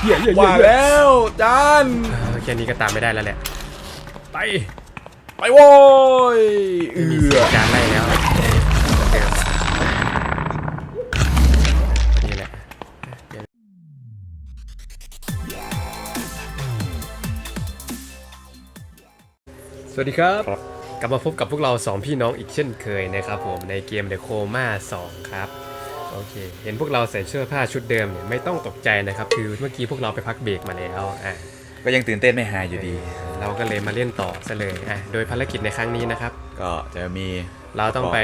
เหี้ยเหี้ยเหี้ว่ายแล้วจานเออแค่นี้ก็ตามไม่ได้แล้วแหละไปไปโว้ยไม่เอืมีเสีอยงการไล่แล้วเดิมนี่แหละเดี๋ยวสวัสดีครับ กลับมาพบกับพวกเรา 2 พี่น้องอีกเช่นเคยนะครับผมในเกม The Coma 2 ครับ โอเค เห็นพวกเราใส่เสื้อผ้าชุดเดิมเนี่ยไม่ต้องตกใจนะครับ คือเมื่อกี้พวกเราไปพักเบรกมาแล้วอะก็ยังตื่นเต้นไม่หายอยู่ดี เราก็เลยมาเล่นต่อซะเลยอะโดยภารกิจในครั้งนี้นะครับ ก็จะมีเราต้องไป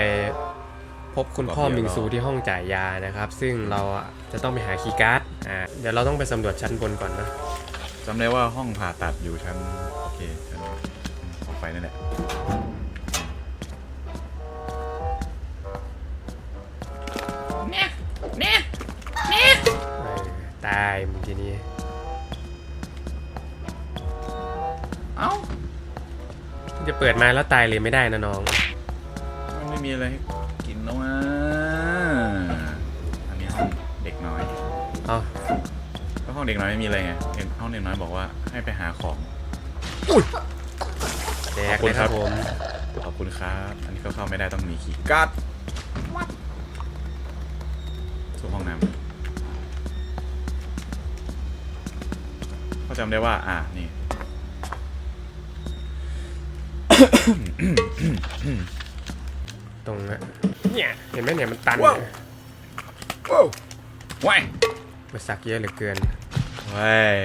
พบคุณพ่อบอกเดี๋ยวมิงซูที่ห้องจ่ายยานะครับ ซึ่งเราอะจะต้องไปหาคีย์การ์ดอ่าเดี๋ยวเราต้องไปสำรวจชั้นบนก่อนนะจำได้ว่าห้องผ่าตัดอยู่ชั้นโอเคชั้นออกไปนั่นแหละ เนี่ยเนี่ยเนี่ยเออตายมึงทีนี้ เอ้า จะเปิดมาแล้วตายเลยไม่ได้นะน้อง มันไม่มีอะไรให้กินแล้วอะอันนี้ห้องเด็กน้อยเอาก็ห้องเด็กน้อยไม่มีอะไรไงเห็นห้องเด็กน้อยบอกว่าให้ไปหาของ แดขอกบคุเลณยคครัรับบผม ขอบคุณครับ อันนี้ก็เข้าไม่ได้ต้องมีคีย์การ์ด เขาจำได้ว่า อ่านี่ ตรงนั้นเนี่ยเห็นไหมเนี่ยมันตันว้าวเนี่ยว้าวว้ายมันสักเยอะเหลือเกิน เว้ย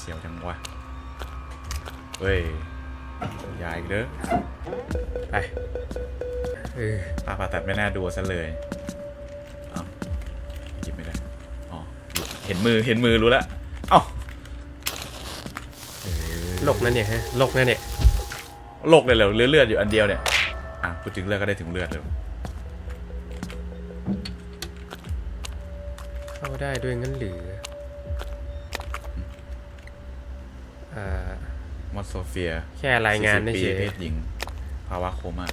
เสียวจังวะเว้ยยายอีกเด้อไปเออป้าผ่าตัดไม่น่าดูซะเลย เอ้าหยิบไม่ได้อ๋อ เห็นมือเห็นมือรู้แล้วเอ้าโลกนั่นเนี่ยฮะโลกนั่นเนี่ยโลกเลยเหรอเลือดเลือดอยู่อันเดียวเนี่ย อะพูดถึงเลือดก็ได้ถึงเลือดเลยเข้าได้ด้วยงั้นหรืออ่ามอสโซเฟีย แค่รายงาน40ปีเฉยเพศหญิง ภาวะโคม่า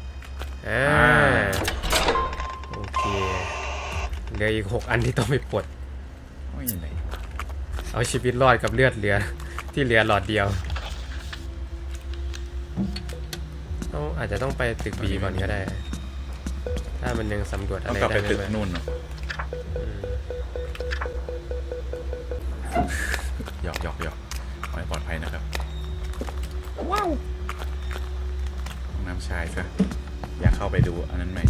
ๆอ่าอ่า โอเคเหลืออีกหกอันที่ต้องไปปลด ไม่ไหนเอาชีวิตรอดกับเลือดเหลือ ที่เหลือหลอดเดียวต้องอาจจะต้องไปตึกบีก่อนก็ได้ ถ้ามันยังสำรวจต้อะองไรกลับไปได้ตึกไม่นู่นเนอะหยอกหยอกหยอกขอให้ปลอดภัยนะครับ ว้าวห้องน้ำชายซะอยากเข้าไปดูอันนั้นไหม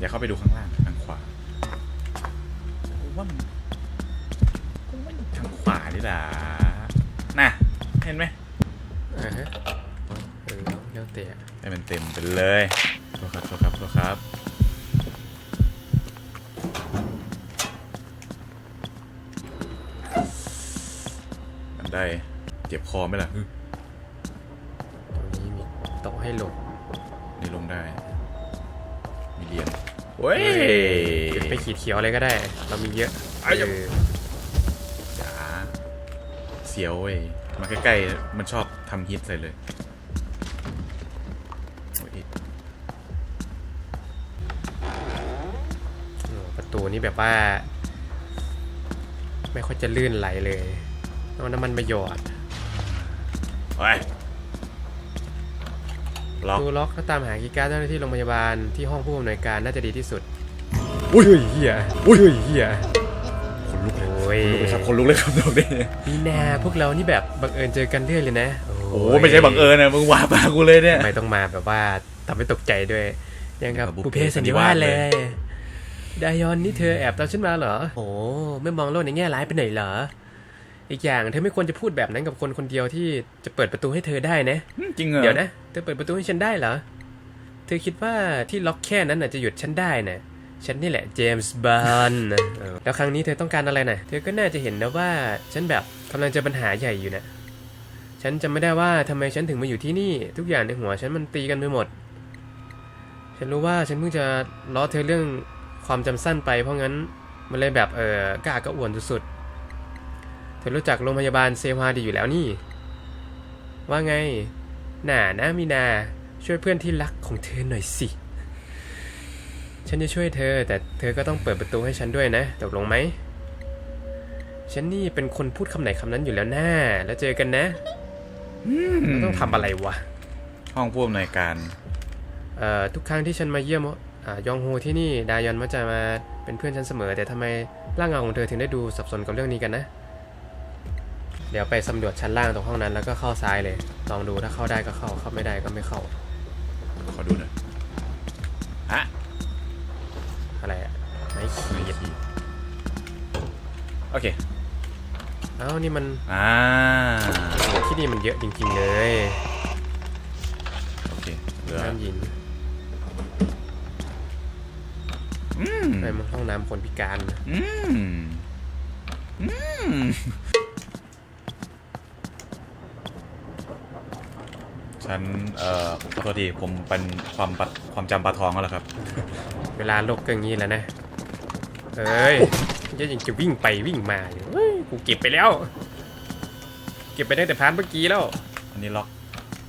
อยากเข้าไปดูข้างล่างทางขวากูว่ามันกูว่ามัน ทางขวานี่ล่ะน่ะ เห็นไหมอ่าฮะเออแล้วแต่ให้มันเต็มไปเลยโทษครับโทษครับโทษครับอันใดเจ็บคอไหมล่ะฮึตรงนี้มีโต๊ะให้หลบนี่ลงได้ มีเหรียญเว้ยจุดไปขีดเขียวอะไรก็ได้ เรามีเยอะอะอย่าเออจ๋าเสียวเว้ยมาใกล้ๆ มันชอบทำฮิตใส่เลยโอ้ยโอ้ประตูนี้แบบว่า ไม่ค่อยจะลื่นไหลเลยเอาน้ำมันมาหยอดไปล็อกดูล็อกถ้าตามหากีย์การ์ดเจ้าหน้าที่โรงพยาบาลที่ห้องผู้อำนวยการน่าจะดีที่สุด อุ้ยเฮ้ยเฮียอุ้ยเฮ้ย ยโอ้ยคนลุกเลยครับคนลุกเลยครับตรงนี้นี่นาพวกเรานี่แบบบังเอิญเจอกันเรื่อยเลยนะ โอ้ไม่ใช่บังเอิญนะมึงว่าปากูเลยเนี่ยทำไมต้องมาแบบว่าทำให้ตกใจด้วย ยังกับอย่างกับบุบุพพเพเพสัสันนนินิวาวาสสเลเลยยดายอนนี่เธอแอบตามฉันมาเหรอโอ้ไม่มองโลกในแง่ร้ายไปหน่อยเหรอ อีกอย่างเธอไม่ควรจะพูดแบบนั้นกับคนคนเดียวที่จะเปิดประตูให้เธอได้นะจริงเหรอเดี๋ยวนะเธอเปิดประตูให้ฉันได้เหรอ เธอคิดว่าที่ล็อกแค่นั้นน่ะจะหยุดฉันได้นะ ฉันนี่แหละเจมส์บอนด์นแล้วครั้งนี้เธอต้องการอะไรนะเธอก็น่าจะเห็นนะว่าฉันแบบกำลังเจอปัญหาใหญ่อยู่นะ ฉันจำไม่ได้ว่าทำไมฉันถึงมาอยู่ที่นี่ ทุกอย่างในหัวฉันมันตีกันไปหมด ฉันรู้ว่าฉันเพิ่งจะล้อเธอเรื่องความจำสั้นไป เพราะงั้นมันเลยแบบเออกล้ากระอ่วนสุดๆ เธอรู้จักโรงพยาบาลเซฮวาดีอยู่แล้วนี่ ว่าไง หน่านะมีนาช่วยเพื่อนที่รักของเธอหน่อยสิ ฉันจะช่วยเธอ แต่เธอก็ต้องเปิดประตูให้ฉันด้วยนะตกลงไหม ฉันนี่เป็นคนพูดคำไหนคำนั้นอยู่แล้วแน่แล้วเจอกันนะแล้วต้องทำอะไรวะ ห้องผู้อำนวยการ เอ่อ ทุกครั้งที่ฉันมาเยี่ยมอ่ายองโฮที่นี่ ดายอนมักจะมาเป็นเพื่อนฉันเสมอ แต่ทำไมร่างเงาของเธอถึงได้ดูสับสนกับเรื่องนี้กันนะ เดี๋ยวไปสำรวจชั้นล่างตรงห้องนั้นแล้วก็เข้าซ้ายเลย ลองดูถ้าเข้าได้ก็เข้า เข้าไม่ได้ก็ไม่เข้า ขอดูหน่อยฮะอะไรอะ ไม่ขีไม่ดขีดโอเคเอ้านี่มันอ่าที่นี่มันเยอะจริง ๆ เลยโอเคเหลือน้ำหญิงอืมในห้องน้ำคนพิการอืมอืมฉันเอ่อขอโทษทีผมเป็นความปัดความจำปลาทองแล้วล่ะครับ เวลาโลกก็อย่างนี้แหล้วนะ เอ้ยยังยังจะวิ่งไปวิ่งมาอยู่เฮ้ยกูเก็บไปแล้ว เก็บไปได้แต่พาร์ทเมื่อกี้แล้วอันนี้ล็อก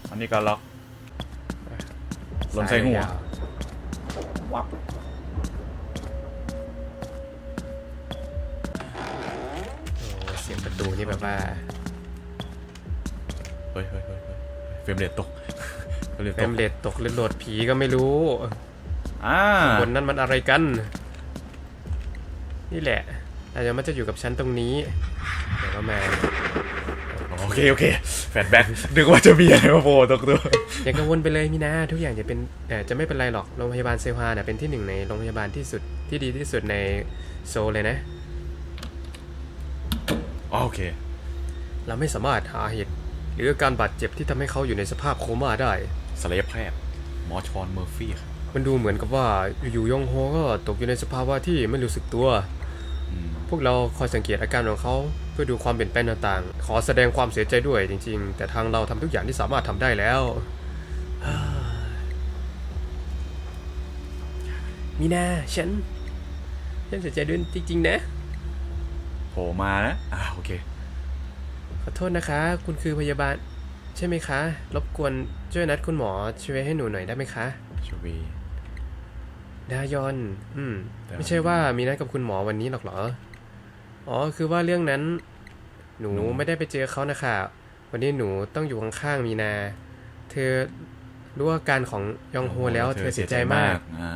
อันนี้ก็ล็อกลนใส่หัววับโอ้เสียงประตูนี่แบบว่าเฮ้ยเฮ้ยเฮ้ยเฮ้ยเฟรมเรทตกเฟรมเรทเฟตรกมเรทตกหรือโหลดผีก็ไม่รู้อ่าบนนั้นมันอะไรกัน นี่แหละอาจจะมันจะอยู่กับฉันตรงนี้เดี๋ยวก็มาโอเคโอเคแฟลชแบ็กนึกว่าจะมีอะไรมาโผล่ตกตัวอย่ากังวลไปเลยมีนาทุกอย่างจะเป็นเอ่อจะไม่เป็นไรหรอกโรงพยาบาลเซฮวาน่ะเป็นที่หนึ่งในโรงพยาบาลที่สุดที่ดีที่สุดในโซลเลยนะอ๋อโอเค เราไม่สามารถหาเหตุหรืออาการบาดเจ็บที่ทำให้เขาอยู่ในสภาพโคม่าได้ศัลยแพทย์หมอชอนเมอร์ฟี่ครับมันดูเหมือนกับว่าอยู่ๆยองโฮก็ตกอยู่ในสภาวะที่ไม่รู้สึกตัวอืม พวกเราคอยสังเกตอาการของเขาเพื่อดูความเปลี่ยนแปลงต่างๆ ขอแสดงความเสียใจด้วยจริง ๆ แต่ทางเราทำทุกอย่างที่สามารถทำได้แล้ว มีนาฉัน ฉันเสียใจด้วยจริง ๆ นะโผล่มานะ อ่าโอเค ขอโทษนะคะ คุณคือพยาบาล ใช่ไหมคะ รบกวนช่วยนัดคุณหมอช่วยให้หนูหน่อยได้ไหมคะชวี ดายอน อืมแต่ไม่ใช่ว่ามีนัดกับคุณหมอวันนี้หรอกเหรอ อ๋อ คือว่าเรื่องนั้น หนูไม่ได้ไปเจอเขานะคะวันนี้หนูต้องอยู่ข้างๆมีนา เธอรู้อาการของยองโฮแล้วเธอเสียใจมากอ่า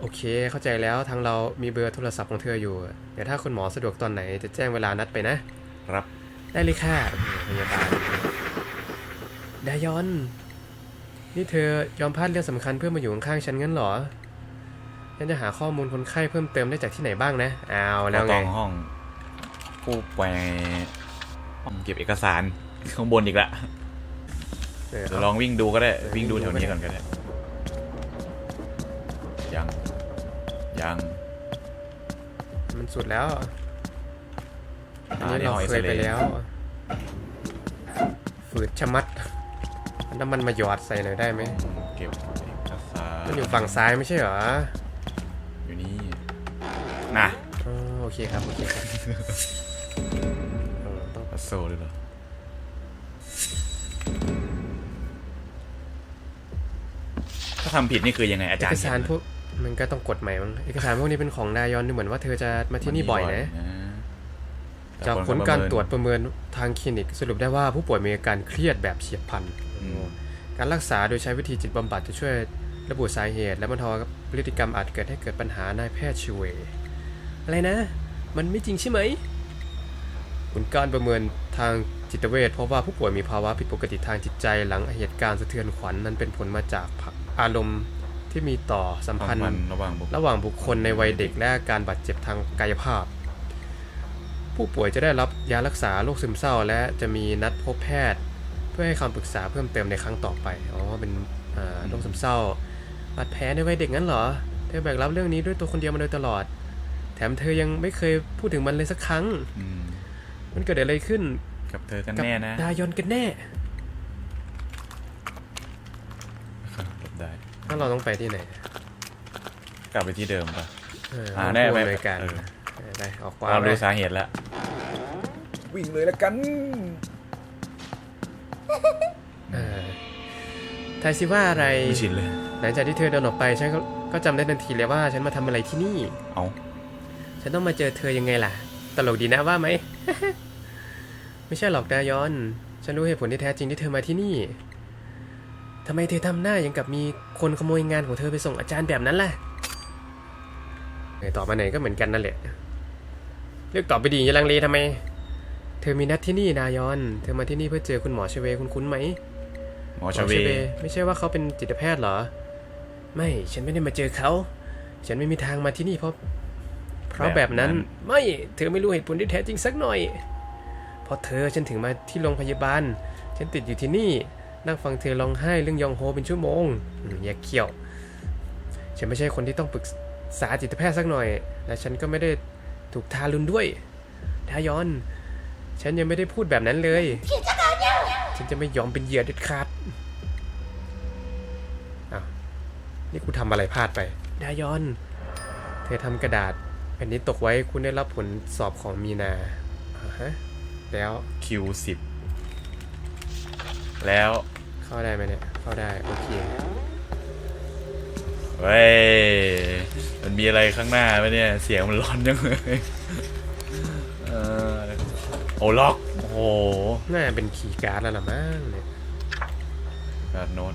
โอเค เข้าใจแล้วทางเรามีเบอร์โทรศัพท์ของเธออยู่ เดี๋ยวถ้าคุณหมอสะดวกตอนไหนจะแจ้งเวลานัดไปนะรับ ได้เลยค่ะโอ้โหพยาบาลดายอน นี่เธอยอมพลาดเรื่องสำคัญเพื่อมาอยู่ข้างๆฉันงั้นเหรอ ฉันจะหาข้อมูลคนไข้เพิ่มเติมได้จากที่ไหนบ้างนะเอาแล้วตไงองห้องผู้ไปห้องเก็บเอกสารข้างบนอีกละเออเดี๋ยวลองวิ่งดูก็ได้ วิ่งดูแถวนี้ก่อนก็ได้ ยัง ยัง มันสุดแล้วอันอ่านี้นี่เราห้องเอ็กเคซยเรไปย์แล้ว ฝืดชะมัดเอาน้ำมันมาหยอดใส่หน่อยได้ไหมเก็บเอกสารมันอยู่ฝั่งซ้ายไม่ใช่เหรอ อยู่นี่นะอ๋อโอเคครับ โอเคครับเออต้องพัสโซด้วยเหรอถ้าทำผิดนี่คือยังไงอาเอจารกย์สารพวกมันก็ต้องกดใหม่มั้งเอกสารพวกนี้เป็นของดายอนดูเหมือนว่าเธอจะมาที่นี่บ่อยนะแต่จากคนผลประการเมินตรวจประเมินทางคลินิกสรุปได้ว่าผู้ป่วยมีอาการเครียดแบบเฉียบพลันอืมการรักษาโดยใช้วิธีจิตบำบัดจะช่วยระบุสาเหตุและบรรเทา พฤติกรรมอาจเกิดให้เกิดปัญหานายแพทย์ชเวอะไรนะ มันไม่จริงใช่ไหมผลการประเมินทางจิตเวชเพราะว่าผู้ป่วยมีภาวะผิดปกติทางจิตใจหลังเหตุการณ์สะเทือนขวัญนั้นเป็นผลมาจากอารมณ์ที่มีต่อสัมพันธ์นระหว่างบุคคลระหว่างบุคคลในวัยเด็กและการบาดเจ็บทางกายภาพ ผู้ป่วยจะได้รับยารักษาโรคซึมเศร้า และจะมีนัดพบแพทย์ เพื่อให้คำปรึกษาเพิ่มเติมในครั้งต่อไป อ๋อ เป็นโรคซึมเศร้า บาดแผลในวัยเด็กงั้นเหรอ เธอแบกรับเรื่องนี้ด้วยตัวคนเดียวมาโดยตลอด แถมเธอยังไม่เคยพูดถึงมันเลยสักครั้ง อืมมันเกิดอะไรขึ้นกับเธอกันกัแน่นะดายอนกันแน่จบได้ถ้าเราต้องไปที่ไหนกลับไปที่เดิมป่ะเอออ่าห้องแน่ผู้ไปอำนวยการเออ เออไปออกขวาเราไปรู้สาเหตุแล้ววิ่งเลยละกันเออทายสิว่าอะไร ไม่ชินเลย หลังจากที่เธอเดินออกไปฉันก็ก็จำได้ทันทีเลยว่าฉันมาทำอะไรที่นี่ เอาฉันต้องมาเจอเธอยังไงล่ะ ตลกดีนะว่าไหม ไม่ใช่หรอกนายอน ฉันรู้เหตุผลที่แท้จริงที่เธอมาที่นี่ทำไมเธอทำหน้ายังกับมีคนขโมยงานของเธอไปส่งอาจารย์แบบนั้นล่ะไงตอบมาไหนก็เหมือนกันนั่นแหละ เลือกตอบไปดีอย่าลังเลทำไม เธอมีนัดที่นี่นายอน เธอมาที่นี่เพื่อเจอคุณหมอชเวคุณคุ้นไหม หมอชเว ไม่ใช่ว่าเขาเป็นจิตแพทย์เหรอ ไม่ฉันไม่ได้มาเจอเขา ฉันไม่มีทางมาที่นี่เพราะเพราะแบบนั้นไม่เธอไม่รู้เหตุผลที่แท้จริงสักหน่อยเพราะเธอฉันถึงมาที่โรงพยาบาล ฉันติดอยู่ที่นี่นั่งฟังเธอร้องไห้เรื่องยองโฮเป็นชั่วโมงอืมอย่าเกี่ยว ฉันไม่ใช่คนที่ต้องปรึกษาจิตแพทย์สักหน่อย และฉันก็ไม่ได้ถูกทารุณด้วยทายอน ฉันยังไม่ได้พูดแบบนั้นเลย ฉันจะไม่ยอมเป็นเหยื่อเด็ดขาดอ้าว นี่กูทำอะไรพลาดไป ดายอน เธอทำกระดาษแผ่นนี้ตกไว้คุณได้รับผลสอบของมีนาอ่าฮะแล้วคิวสิบแล้วเข้าได้ไหมเนี่ยเข้าได้โอเคเว้ยมันมีอะไรข้างหน้าไหมเนี่ย เสียงมันร้อนจังเลยเออโอ้ล็อกโอ้โหน่าเป็นคีย์การ์ดแล้วล่ะมั้งเนี่ย การโน้ต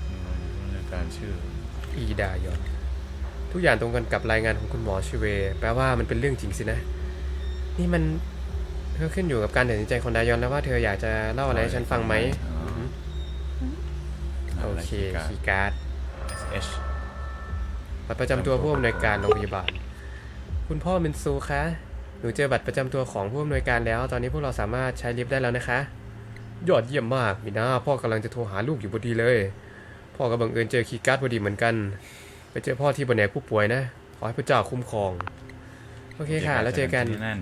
การชื่อ อีดายอนทุกอย่างตรงกันกับรายงานของคุณหมอชิเว แปลว่ามันเป็นเรื่องจริงสินะ นี่มันก็ขึ้นอยู่กับการตัดสินใจของดายอนแล้วว่าเธออยากจะเล่าอะไรให้ฉันฟังไหมอ๋อโอเคคีย์การ์ดเอชบัตรประจำตัวผู้อำนวยการโรงพยาบาล คุณพ่อมินซูคะ หนูเจอบัตรประจำตัวของผู้อำนวยการแล้ว ตอนนี้พวกเราสามารถใช้ลิฟต์ได้แล้วนะคะ ยอดเยี่ยมมาก มีนาพ่อกำลังจะโทรหาลูกอยู่พอดีเลย พ่อก็บังเอิญเจอคีย์การ์ดพอดีเหมือนกัน ไปเจอพ่อที่บนแหนกผู้ป่วยนะ ขอให้พระเจ้าคุ้มครอง โอเคค่ะ แล้วเจอกันที่นั่น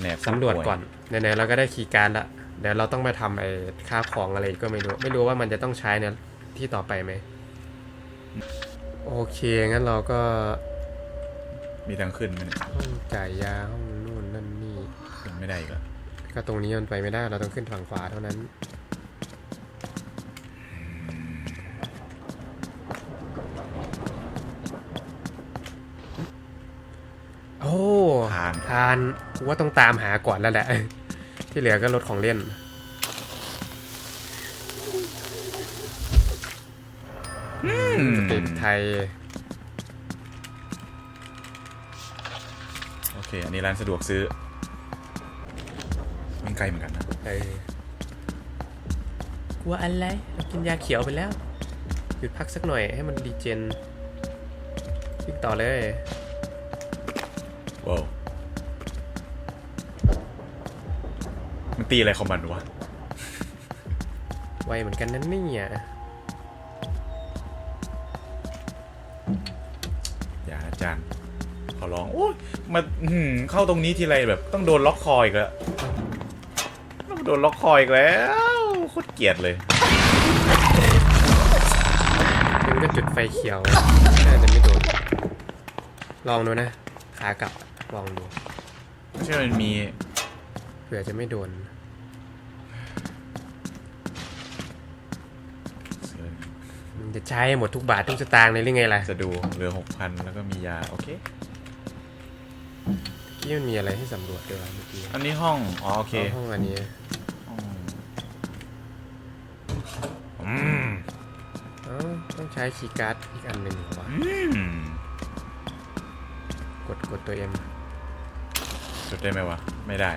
แหนบสำรวจก่อนไหนๆเราก็ได้คีย์การ์ดละเดี๋ยวเราต้องมาทำไอ้ค่าของอะไรอีกก็ไม่รู้ ไม่รู้ว่ามันจะต้องใช้ในที่ต่อไปไหมโอเค งั้นเราก็ มีทางขึ้นไหมเนี่ยห้องจ่ายยาห้องนู่นนั่นนี่ขึ้นไม่ได้อีกแล้วก็ตรงนี้มันไปไม่ได้เราต้องขึ้นฝั่งขวาเท่านั้น โอ้ ผ่านทานกูว่าต้องตามหาก่อนแล้วแหละ ที่เหลือก็รถของเล่นอืมติดไทย โอเค อันนี้ร้านสะดวกซื้อมันไกลเหมือนกันนะ เออกลัวอะไรเรากินยาเขียวไปแล้ว หยุดพักสักหน่อยให้มันดีเจนวิ่งต่อเลยว้าว มันตีอะไรของมันวะ ไวเหมือนกันนั่นนี่อะอย่าอาจารย์ขอร้องโอ้ยมาอื้อหือเข้าตรงนี้ทีไรแบบ ต้องโดนล็อกคออีกแล้วต้องโดนล็อกคออีกแล้วโคตรเกลียดเลยมันก็จุดไฟเขียวน่าจะไม่โดนลองดูนะขากลับลองดู ไม่ใช่มันมี เผื่อจะไม่โดน มันจะ ใช้หมดทุกบาททุกสตางค์เลยหรือไงล่ะจะดูเหลือหกพันแล้วก็มียา โอเคที่มันมีอะไรให้สำรวจด้วยวะเมื่อกี้อันนี้ห้อง อ๋อ โอเคห้องอันนี้ห้องอืมเอ้าต้องใช้คีย์การ์ดอีกอันหนึ่งเหรอวะอืมกดกดตัวเอ็มจดได้ไหมวะ ไม่ได้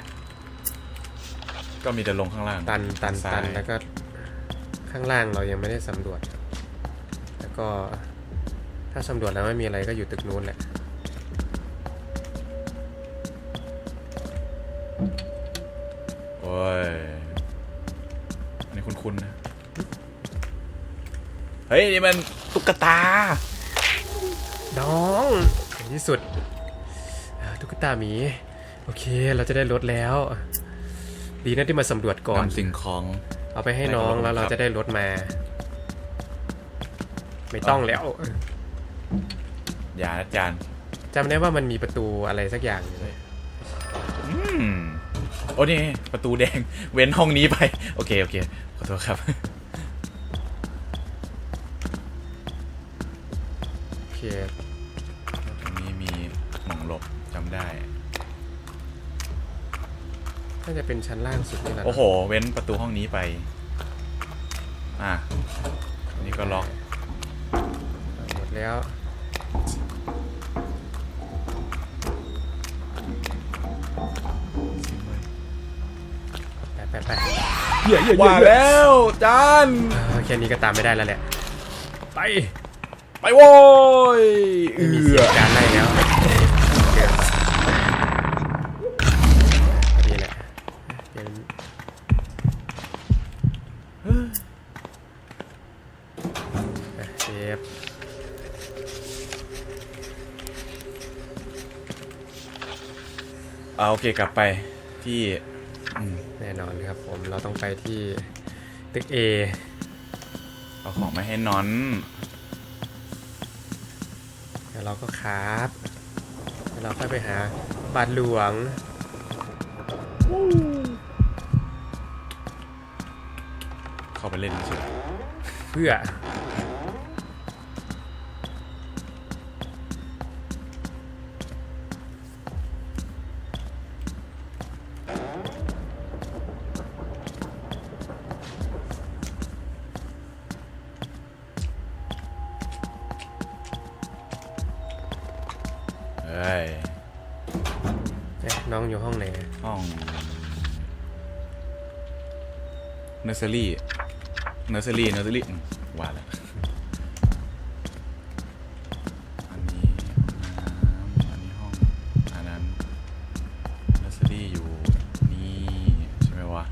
ก็มีแต่ลงข้างล่างตันตันซ้าตันยแล้วก็ข้างล่างเรายังไม่ได้สำรวจ แล้วก็ถ้าสำรวจแล้วไม่มีอะไรก็อยู่ตึกนู้นแหละโอ้ยอันนี้คุ้นๆนะ เฮ้ย นี่มันตุ๊กตา น้องในที่สุดอ่าตุ๊กตาหมี โอเค เราจะได้รถแล้ว ดีนะที่มาสำรวจก่อน นำสิ่งของ เอาไปให้น้องให้แล้วเขาเราครับจะได้รถมา ไม่ต้องแล้วอย่าอาจารย์จำได้ว่ามันมีประตูอะไรสักอย่างอยู่เลยอืมโอ้นี่ประตูแดง เว้นห้องนี้ไป โอเค โอเค ขอโทษครับ โอเคตรงนี้มีหม่องหลบจำได้ น่าจะเป็นชั้นล่างสุดนี่แหละโอ้โห เว้นประตูห้องนี้ไป อะอันนี่ก็ล็อกหมด แล้ว ไปไปไปว่าแล้วจานเออแค่นี้ก็ตามไม่ได้แล้วแหละไป ไปโว้ยไม่มีเสียงการไล่แล้ว เอาโอเคกลับไปที่อืมแน่นอนครับผมเราต้องไปที่ตึก A เอาของมาให้นอน แล้วเราก็คราฟแล้วเราค่อยไปหาบาทหลวง เข้าไปเล่นเฉยเพื่อ ร์เซอรี่เนอร์เซอรี่เนอร์เซอรี่ว่าแล้วอันนี้ห้องน้ำอันนี้ห้อง อันนั้นเนอร์เซอรี่อยู่นี่ใช่ไหมวะ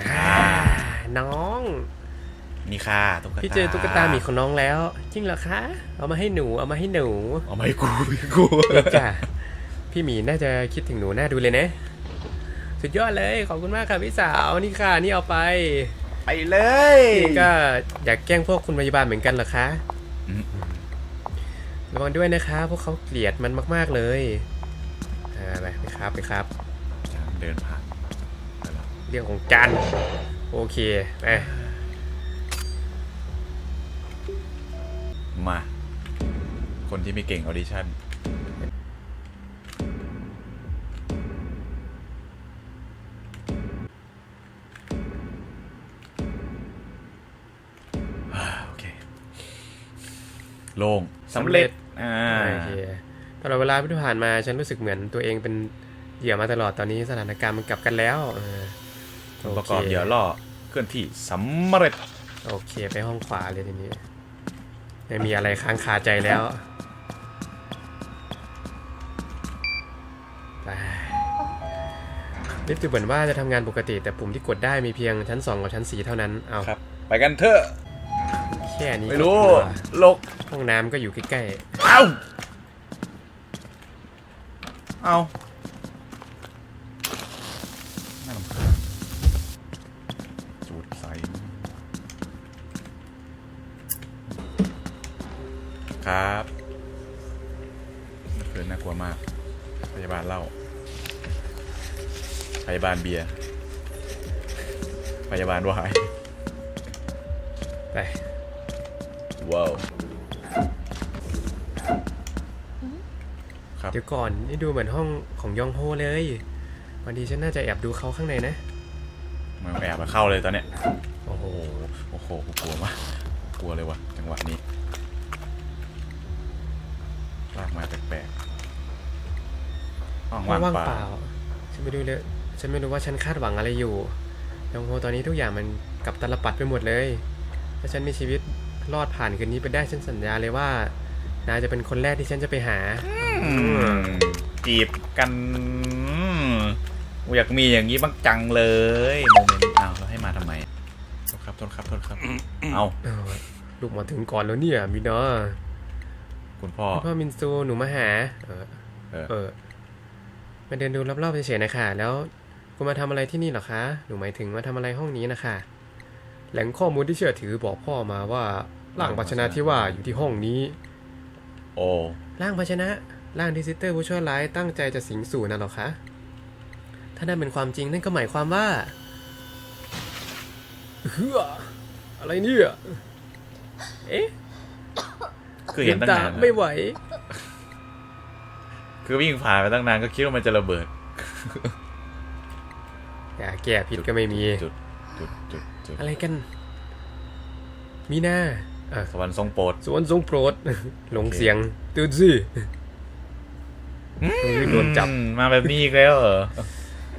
อ่าน้อง นี่ค่ะตุ๊กตาพี่เจอตุ๊กตาหมีของน้องแล้ว จริงเหรอคะ เอามาให้หนู เอามาให้หนู เอามาให้กูให้กูจ้ะพี่หมีน่าจะคิดถึงหนูน่าดูเลยนะ สุดยอดเลย ขอบคุณมากค่ะพี่สาวนี่ค่ะนี่เอาไปไปเลยนี่ก็อยากแกล้งพวกคุณพยาบาลเหมือนกันเหรอคะอืมระวังด้วยนะคะ พวกเขาเกลียดมันมาก ๆเลยอ่าไปไปครับไปครับจานเดินผ่านไปแล้วเรื่องของจันโอเคไปมา คนที่ไม่เก่งออดิชั่น โล่งสำเร็จอ่าโอเคตลอดเวลาที่ผ่านมาฉันรู้สึกเหมือนตัวเองเป็นเหยื่อมาตลอดตอนนี้สถานการณ์มันกลับกันแล้วเออโคประกอบเหยื่อล่อเคลื่อนที่สำเร็จ โอเคไปห้องขวาเลยทีนี้ไม่มีอะไรค้างคาใจแล้วไปลิฟต์ดูเหมือนว่าจะทำงานปกติแต่ปุ่มที่กดได้มีเพียงชั้น 2 กับชั้น 4 เท่านั้น เอาครับ ไปกันเถอะ แค่นี้ไม่รู้ก็กลัวโลกห้องน้ำก็อยู่ใกล้เอ้า เอาน่ารำคาญจูดใสครับเมื่อคืนน่ากลัวมาก พยาบาลเหล่า พยาบาลเบียร์ พยาบาลวายๆไป ว้าวครับเดี๋ยวก่อนนี่ดูเหมือนห้องของยองโฮเลยวันดีฉันน่าจะแอบดูเขาข้างในนะมันแอบมาเข้าเลยตอนเนี้ยโอ้โหโอ้โหกูกลัวมากกลัวเลยว่ะจังหวะนี้ลากมาแปลกๆห้องห้อว่างงว่างเปเปล่าล่าฉันไม่รู้เลยฉันไม่รู้ว่าฉันคาดหวังอะไรอยู่ยองโฮตอนนี้ทุกอย่างมันกลับตลปัดไปหมดเลยถ้าฉันมีชีวิต รอดผ่านคืนนี้ไปได้ฉันสัญญาเลยว่านายจะเป็นคนแรกที่ฉันจะไปหา อืมจีบกันกูอยากมีอย่างนี้บ้างจังเลยโมเมนต์อ้าวแล้วให้มาทำไมโทษครับโทษครับโทษครับ เอาเออลูกมาถึงก่อนแล้วเนี่ยมินาคุณพ่อ พ่อมินซูหนูมาหา เออ เออ เออ มาเดินดูรอบๆเฉยๆนะคะแล้วคุณมาทำอะไรที่นี่เหรอคะ หนูหมายถึงมาทำอะไรห้องนี้นะคะ แหล่งข้อมูลที่เชื่อถือบอกพ่อมาว่า ร่างภาชนะที่ว่าอยู่ที่ห้องนี้ โอ้ร่างภาชนะร่างที่ซิสเตอร์ผู้ชั่วร้ายตั้งใจจะสิงสู่นั่นหรอคะ ถ้านั่นเป็นความจริงนั่นก็หมายความว่าเฮ้ออะไรเนี่ยเอ๊ะคือเห็นตั้งตานานแล้วไม่ไหว คือวิ่งผ่านไปตั้งนานก็คิดว่ามันจะระเบิดยาแก้พิษก็ไม่มีจุดจุดจุดจุดอะไรกัน มีหน้าอะ สวรรค์ทรงโปรดสวนทรงโปรดหลงเสียงตื่นสิโดนจับอืมมาแบบนี้อีกแล้วเหรอ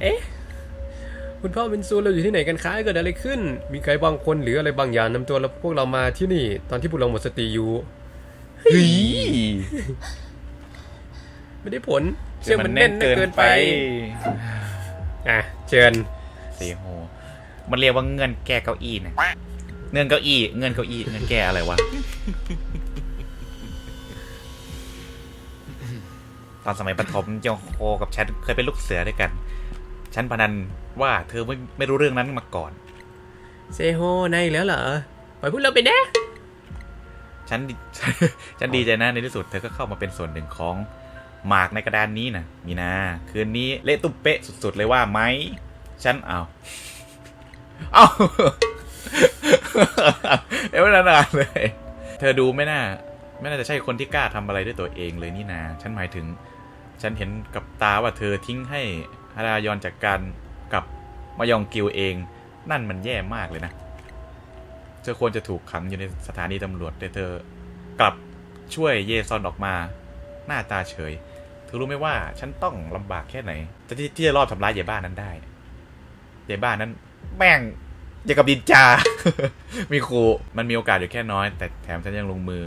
เอ๊ะคุณพ่อเป็นซูเราอยู่ที่ไหนกันคะเกิดอะไรขึ้น มีใครบางคนหรืออะไรบางอย่างนำตัวเราพวกเรามาที่นี่ ตอนที่พวกเราหมดสติอยู่เฮ้ยไม่ได้ผลเชือกมันแน่นเหลือเกินไป อะเชิญสีโฮมันเรียกว่าเงื่อนแก้เก้าอี้นะ เงื่อนเก้าอี้ เงื่อนเก้าอี้เงื่อนแก้อะไรวะ ตอนสมัยประถมยองโฮกับฉันเคยเป็นลูกเสือด้วยกันฉันพนันว่าเธอไม่ไม่รู้เรื่องนั้นมาก่อน เซโฮนายอีกแล้วเหรอปล่อยพวกเราไปนะ ฉัน ฉันดีใจนะในที่สุดเธอก็เข้ามาเป็นส่วนหนึ่งของหมากในกระดานนี้นะมีนา คืนนี้เละตุ้มเป๊ะสุดๆเลยว่าไหม ฉันเอา เอา เอ้ยนานๆเลย เธอดูไม่น่า ไม่น่าจะใช่คนที่กล้าทำอะไรด้วยตัวเองเลยนี่นา ฉันหมายถึง ฉันเห็นกับตาว่าเธอทิ้งให้ฮารายอนจากการกับมายองกิวเอง นั่นมันแย่มากเลยนะ เธอควรจะถูกขังอยู่ในสถานีตำรวจแต่เธอกลับช่วยเยซอนออกมา หน้าตาเฉย เธอรู้ไหมว่าฉันต้องลำบากแค่ไหนแต่ที่ที่จะรอบทำร้ายยายบ้านนั้นได้ยายบ้านนั้นแม่ง อย่างกับดินจา มีครูมันมีโอกาสอยู่แค่น้อย แต่แถมฉันยังลงมือ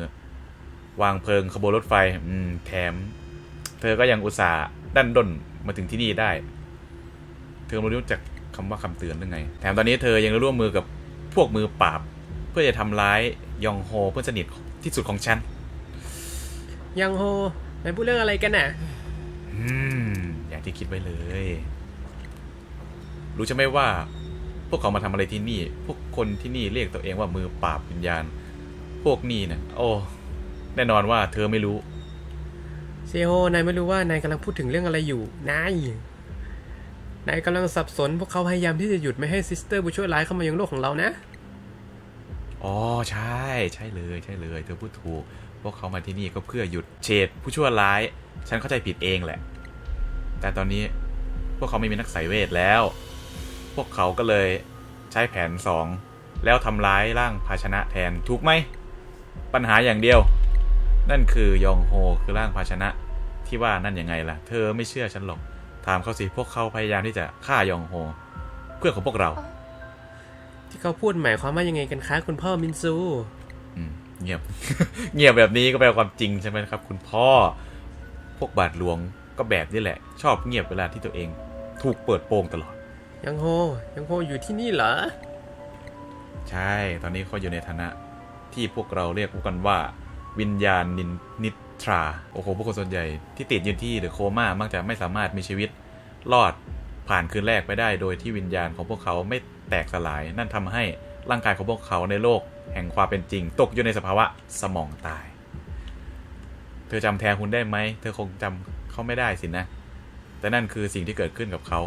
วางเพลิงขบวนรถไฟ อืม แถม เธอก็ยังอุตส่าห์ดันด้นมาถึงที่นี่ได้ เธอไม่รู้จักคำว่าคำเตือนหรือไง แถมตอนนี้เธอยังร่วมมือกับพวกมือปราบ เพื่อจะทำร้ายยองโฮเพื่อนสนิทที่สุดของฉันยังโฮนายพูดเรื่องอะไรกันน่ะ อืม อย่างที่คิดไว้เลย รู้ใช่ไหมว่าพ วกเขามาทำอะไรที่นี่ พวกคนที่นี่เรียกตัวเองว่ามือปราบวิญญาณ พวกนี่นะโอ้ แน่นอนว่าเธอไม่รู้ เซโฮ นายไม่รู้ว่านายกำลังพูดถึงเรื่องอะไรอยู่ นาย นายกำลังสับสน พวกเขาพยายามที่จะหยุดไม่ให้ซิสเตอร์ผู้ช่วยร้ายเข้ามายังโลกของเรานะ อ๋อ ใช่ ใช่เลย ใช่เลย เธอพูดถูก พวกเขามาที่นี่ก็เพื่อหยุดเฉดผู้ชั่วร้าย ฉันเข้าใจผิดเองแหละ แต่ตอนนี้พวกเขาไม่มีนักไสยเวทแล้ว พวกเขาก็เลยใช้แผนสองแล้วทำร้ายร่างภาชนะแทนถูกไหม ปัญหาอย่างเดียว นั่นคือยองโฮคือร่างภาชนะที่ว่านั่นยังไงล่ะ เธอไม่เชื่อฉันหรอก ถามเขาสิพวกเขาพยายามที่จะฆ่ายองโฮ เพื่อนของพวกเรา ที่เขาพูดหมายความว่ายังไงกันคะคุณพ่อมินซูอืมเงียบ เงียบแบบนี้ก็แปลความจริงใช่ไหมครับ คุณพ่อ พวกบาทหลวงก็แบบนี้แหละ ชอบเงียบเวลาที่ตัวเอง ถูกเปิดโปงตลอด ยังโฮ ยังโฮอยู่ที่นี่เหรอ ใช่ ตอนนี้เขาอยู่ในฐานะ ที่พวกเราเรียกกันว่า วิญญาณนินนิทรา โอ้โหผู้คนส่วนใหญ่ที่ติดอยู่ที่หรือโคม่ามักจะไม่สามารถมีชีวิตรอดผ่านคืนแรกไปได้ โดยที่วิญญาณของพวกเขาไม่แตกสลาย นั่นทำให้ร่างกายของพวกเขาในโลกแห่งความเป็นจริง ตกอยู่ในสภาวะสมองตาย เธอจำแทนคุณได้ไหม เธอคงจำเขาไม่ได้สินะ แต่นั่นคือสิ่งที่เกิดขึ้นกับเขา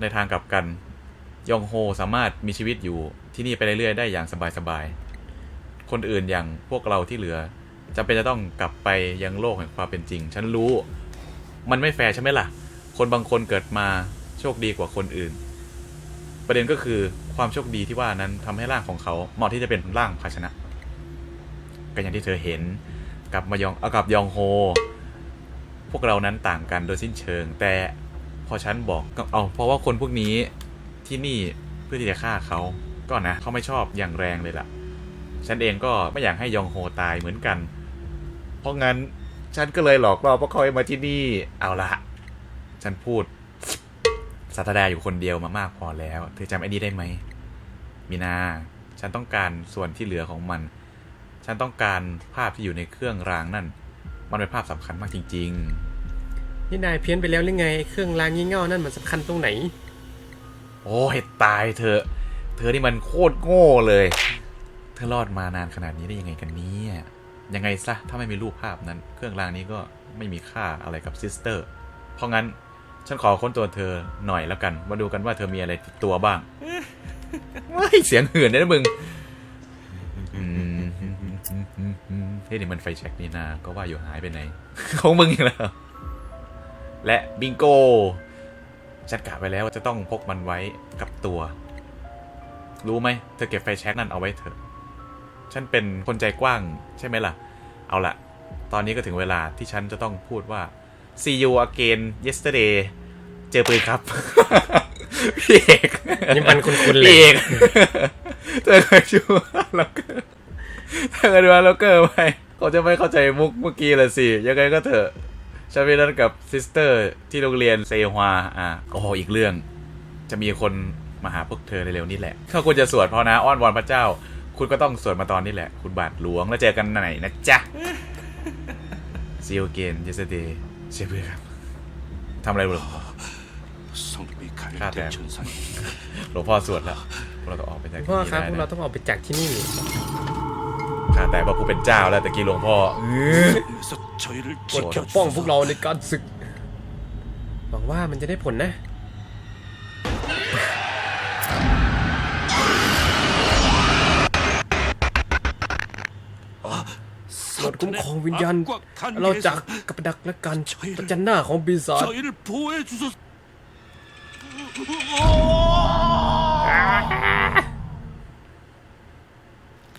ในทางกลับกัน ยองโฮสามารถมีชีวิตอยู่ที่นี่ไปเรื่อยๆได้อย่างสบายๆ คนอื่นอย่างพวกเราที่เหลือจำเป็นจะต้องกลับไปยังโลกแห่งความเป็นจริง ฉันรู้ มันไม่แฟร์ใช่ไหมล่ะ คนบางคนเกิดมาโชคดีกว่าคนอื่น ประเด็นก็คือความโชคดีที่ว่านั้นทำให้ร่างของเขาเหมาะที่จะเป็นร่างภาชนะ ก็อย่างที่เธอเห็นกับมายองเอากับยองโฮ พวกเรานั้นต่างกันโดยสิ้นเชิง แต่ พอฉันบอกก็เอาเพราะว่าคนพวกนี้ที่นี่เพื่อที่จะฆ่าเขาก็นะเขาไม่ชอบอย่างแรงเลยล่ะ ฉันเองก็ไม่อยากให้ยองโฮตายเหมือนกัน เพราะงั้นฉันก็เลยหลอกล่อพวกเขาให้มาที่นี่เอาละฉันพูดสัตดาอยู่คนเดียวมามากพอแล้ว เธอจำไอ้นี้ได้ไหมมีนา ฉันต้องการส่วนที่เหลือของมัน ฉันต้องการภาพที่อยู่ในเครื่องรางนั่น มันเป็นภาพสำคัญมากจริง ๆ นี่นายเพี้ยนไปแล้วหรือไงเครื่องรางยี่เง่านั่นมันสำคัญตรงไหน โอ้ยตายเธอ เธอนี่มันโคตรโง่เลย เธอรอดมานานขนาดนี้ได้ยังไงกันเนี่ยยังไงซะถ้าไม่มีรูปภาพนั้น เครื่องรางนี้ก็ไม่มีค่าอะไรกับซิสเตอร์ เพราะงั้นฉันขอค้นตัวเธอหน่อยแล้วกัน มาดูกันว่าเธอมีอะไรติดตัวบ้างเฮ้เสียงเหื่นนะมึงเฮ้ยนี่มันไฟแช็กนี่นา ก็ว่าอยู่หายไปไหน ของมึงอีกแล้ว และบิงโกฉันกะไปแล้วว่าจะต้องพกมันไว้กับตัว รู้ไหมเธอเก็บไฟแช็กนั่นเอาไว้เถอะ ฉันเป็นคนใจกว้างใช่ไหมล่ะ เอาละตอนนี้ก็ถึงเวลาที่ฉันจะต้องพูดว่า see you again yesterday เจอปืนครับพี่เอกนี่มันคุ้นๆเลยพี่เอกเธอเคยชูแล้วก็เธอเคยดูแล้วก็ไปเขาจะไม่เข้าใจมุกเมื่อกี้ละสิ ยังไงก็เถอะ จะไปเล่นกับซิสเตอร์ที่โรงเรียนเซฮวาอะก็อีกเรื่อง จะมีคนมาหาพวกเธอเร็วๆนี่แหละถ้าคุณจะสวดภาวนะอ้อนวอนพระเจ้า คุณก็ต้องสวดมาตอนนี้แหละ คุณบาทหลวงแล้วเจอกันไหนนะจ๊ะ See you again yesterday เชฟเพื่อครับทำอะไรบ้างฆ่าแต่หลวงพ่อสวดแล้วพวกเราต้องออกไปจากที่นี่ครับพวกเราต้องออกไปจากที่นี่ ข้าแต่ว่าผู้เป็นเจ้าแล้วแต่กี้หลวงพ่อกดปกป้องพวกเราในการศึกหวังว่ามันจะได้ผลนะลดคุ้มครองวิญญาณเราจากกับดักและการประจันหน้าของปีศาจ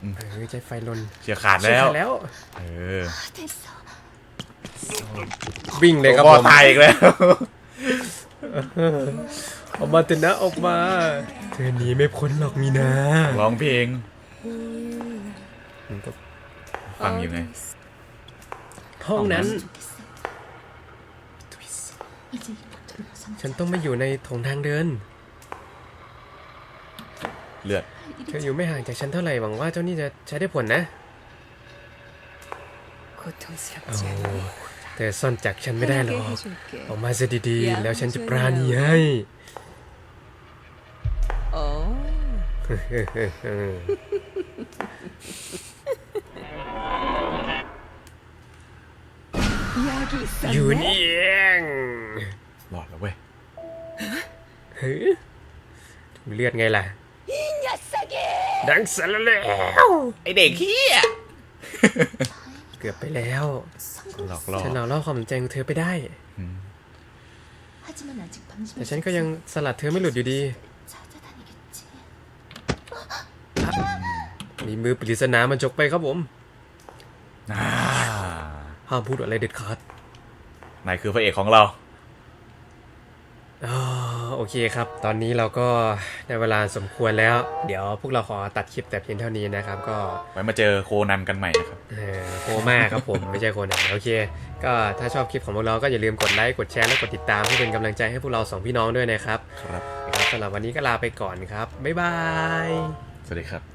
เออใจไฟลนเสียขาดแล้ววเออวิ่งเลยครับผมตายอีกแล้วออกมาเถอะนะออกมา เธอหนีไม่พ้นหรอกมีนาร้องเพลงฟังอยู่ไงห้องนั้นฉันต้องไม่อยู่ในถงทางเดิน เลือด เธออยู่ไม่ห่างจากฉันเท่าไหร่หวังว่าเจ้านี่จะใช้ได้ผลนะโอ้เธอซ่อนจากฉันไม่ได้หรอกออกมาซะดีๆ แล้วฉันจะปราณีให้อยู่นี่เองหลอดแล้วเว้ยเฮ้ยเลือดไงล่ะ ดังสารแล้ว ไอเด็กเฮียเกือบไปแล้วฉันหลอกล่อความสนใจของเธอไปได้ แต่ฉันก็ยังสลัดเธอไม่หลุดอยู่ดี มีมือปริศนามันจกไปครับผมห้ามพูดอะไรเด็ดขาดนายคือพระเอกของเรา โอเคครับ ตอนนี้เราก็ได้เวลาสมควรแล้ว เดี๋ยวพวกเราขอตัดคลิปแต่เพียงเท่านี้นะครับ ก็ไว้มาเจอโคนันกันใหม่นะครับเออโคม่าครับผม ไม่ใช่โคนันโอเค ก็ถ้าชอบคลิปของพวกเราก็อย่าลืมกดไลค์กดแชร์และกดติดตามเพื่อเป็นกำลังใจให้พวกเราสองพี่น้องด้วยนะครับครับครับสำหรับวันนี้ก็ลาไปก่อนครับบ๊ายบาย สวัสดีครับ